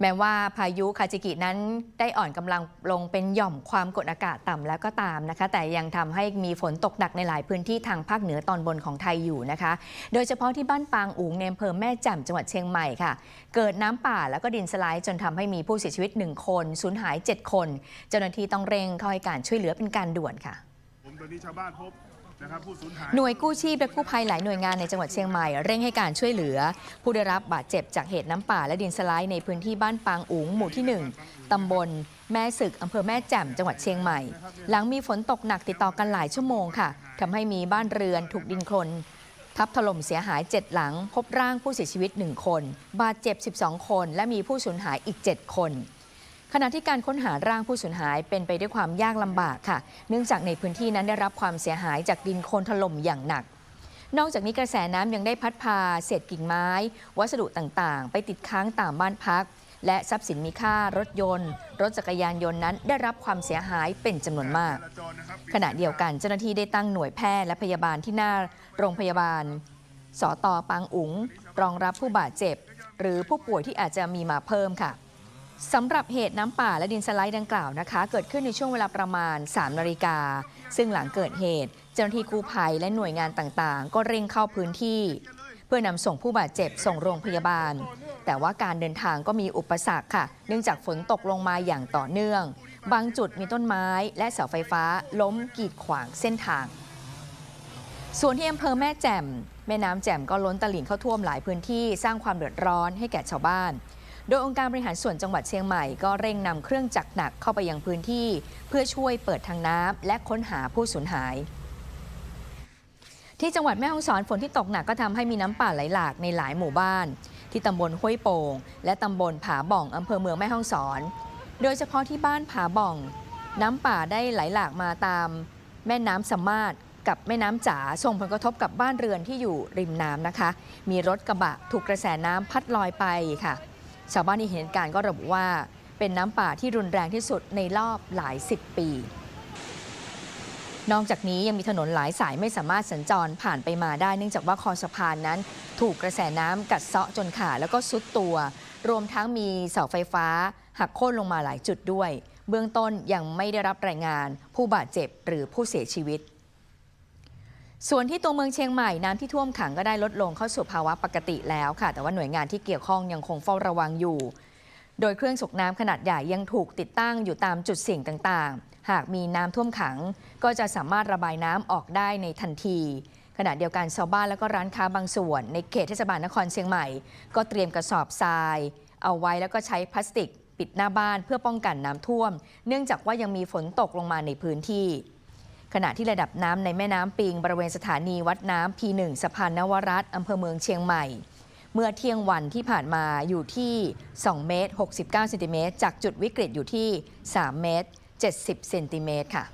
แม้ว่าพายุคาจิกินั้นได้อ่อนกำลังลงเป็นหย่อมความกดอากาศต่ำแล้วก็ตามนะคะ แต่ยังทำให้มีฝนตกหนักในหลายพื้นที่ทางภาคเหนือตอนบนของไทยอยู่นะคะ โดยเฉพาะที่บ้านปางอุงในอำเภอแม่แจ่มจังหวัดเชียงใหม่ค่ะ เกิดน้ำป่าแล้วก็ดินสไลด์จนทำให้มีผู้เสียชีวิต 1 คนสูญหาย 7 คน เจ้าหน้าที่ต้องเร่งเข้าให้การช่วยเหลือเป็นการด่วนค่ะผมตอนนี้ชาวบ้านพบ หน่วยกู้ชีพและกู้ภัยหลายหน่วยงานในจังหวัดเชียงใหม่เร่งให้การช่วยเหลือ ผู้ได้รับบาดเจ็บจากเหตุน้ำป่าและดินสไลด์ในพื้นที่บ้านปางอุ๋งหมู่ที่ 1 ตำบล แม่ศึกอำเภอแม่แจ่มจังหวัดเชียงใหม่ หลังมีฝนตกหนักติดต่อกันหลายชั่วโมงค่ะทำให้มีบ้านเรือนถูกดินโคลนทับถล่มเสียหาย 7 หลัง พบร่างผู้เสียชีวิต 1 คน บาดเจ็บ 12 คน และมีผู้สูญหายอีก 7 คน ขณะที่การค้นหาร่างผู้สูญหายเป็นไปด้วยความยากลำบากค่ะ เนื่องจากในพื้นที่นั้นได้รับความเสียหายจากดินโคลนถล่มอย่างหนัก นอกจากนี้กระแสน้ำยังได้พัดพาเศษกิ่งไม้ วัสดุต่างๆ ไปติดค้างตามบ้านพัก และทรัพย์สินมีค่ารถยนต์ รถจักรยานยนต์นั้นได้รับความเสียหายเป็นจำนวนมาก ขณะเดียวกันเจ้าหน้าที่ได้ตั้งหน่วยแพทย์และพยาบาลที่หน้าโรงพยาบาลสตอปางอุ๋งรองรับผู้บาดเจ็บ หรือผู้ป่วยที่อาจจะมีมาเพิ่มค่ะ สำหรับเหตุน้ำป่าและดินสไลด์ดังกล่าวนะคะ เกิดขึ้นในช่วงเวลาประมาณ 3 นาฬิกา ซึ่งหลังเกิดเหตุ เจ้าหน้าที่กู้ภัยและหน่วยงานต่างๆ ก็เร่งเข้าพื้นที่ เพื่อนำส่งผู้บาดเจ็บส่งโรงพยาบาล แต่ว่าการเดินทางก็มีอุปสรรคค่ะ เนื่องจากฝนตกลงมาอย่างต่อเนื่อง บางจุดมีต้นไม้และเสาไฟฟ้าล้มกีดขวางเส้นทาง ส่วนที่อำเภอแม่แจ่มแม่น้ำแจ่มก็ล้นตลิ่งเข้าท่วมหลายพื้นที่สร้างความเดือดร้อนให้แก่ชาวบ้าน โดยองค์การบริหารส่วนจังหวัดเชียงใหม่ก็เร่งนำเครื่องจักรหนักเข้าไปยังพื้นที่ เพื่อช่วยเปิดทางน้ำและค้นหาผู้สูญหายที่จังหวัดแม่ฮ่องสอนฝนที่ตกหนักก็ทำให้มีน้ำป่าไหลหลากในหลายหมู่บ้าน ที่ตำบลห้วยโป่งและตำบลผาบ่องอำเภอเมืองแม่ฮ่องสอน โดยเฉพาะที่บ้านผาบ่อง น้ำป่าได้ไหลหลากมาตาม แม่น้ำสมมาศกับแม่น้ำจ๋าส่งผลกระทบกับบ้านเรือนที่อยู่ริมน้ำนะคะ มีรถกระบะถูกกระแสน้ำพัดลอยไปค่ะ ชาวบ้านที่เห็นเหตุการณ์ก็ระบุว่าเป็นน้ำป่าที่รุนแรงที่สุดในรอบหลายสิบปี นอกจากนี้ยังมีถนนหลายสายไม่สามารถสัญจรผ่านไปมาได้ เนื่องจากว่าคอสะพานนั้น ถูกกระแสน้ำกัดเซาะจนขาดแล้วก็ซุดตัว รวมทั้งมีเสาไฟฟ้า หักโค่นลงมาหลายจุดด้วย เบื้องต้นยังไม่ได้รับรายงานผู้บาดเจ็บหรือผู้เสียชีวิต ส่วนที่ตัวเมืองเชียงใหม่น้ำที่ท่วมขังก็ได้ลดลงเข้าสู่ภาวะปกติแล้วค่ะ แต่ว่าหน่วยงานที่เกี่ยวข้องยังคงเฝ้าระวังอยู่ โดยเครื่องสูบน้ำขนาดใหญ่ยังถูกติดตั้งอยู่ตามจุดเสี่ยงต่างๆ หากมีน้ำท่วมขัง ก็จะสามารถระบายน้ำออกได้ในทันที ขณะเดียวกันชาวบ้านและก็ร้านค้าบางส่วน ในเขตเทศบาลนครเชียงใหม่ ก็เตรียมกระสอบทราย เอาไว้แล้วก็ใช้พลาสติก ปิดหน้าบ้านเพื่อป้องกันน้ำท่วม เนื่องจากว่ายังมีฝนตกลงมาในพื้นที่ ขณะที่ระดับน้ำในแม่น้ำปิง บริเวณสถานีวัดน้ำ P1 สะพานนวรัตน์อำเภอเมืองเชียงใหม่ เมื่อเที่ยงวันที่ผ่านมาอยู่ที่ 2 เมตร 69 เซนติเมตร จากจุดวิกฤตอยู่ที่ 3 เมตร 70 เซนติเมตรค่ะ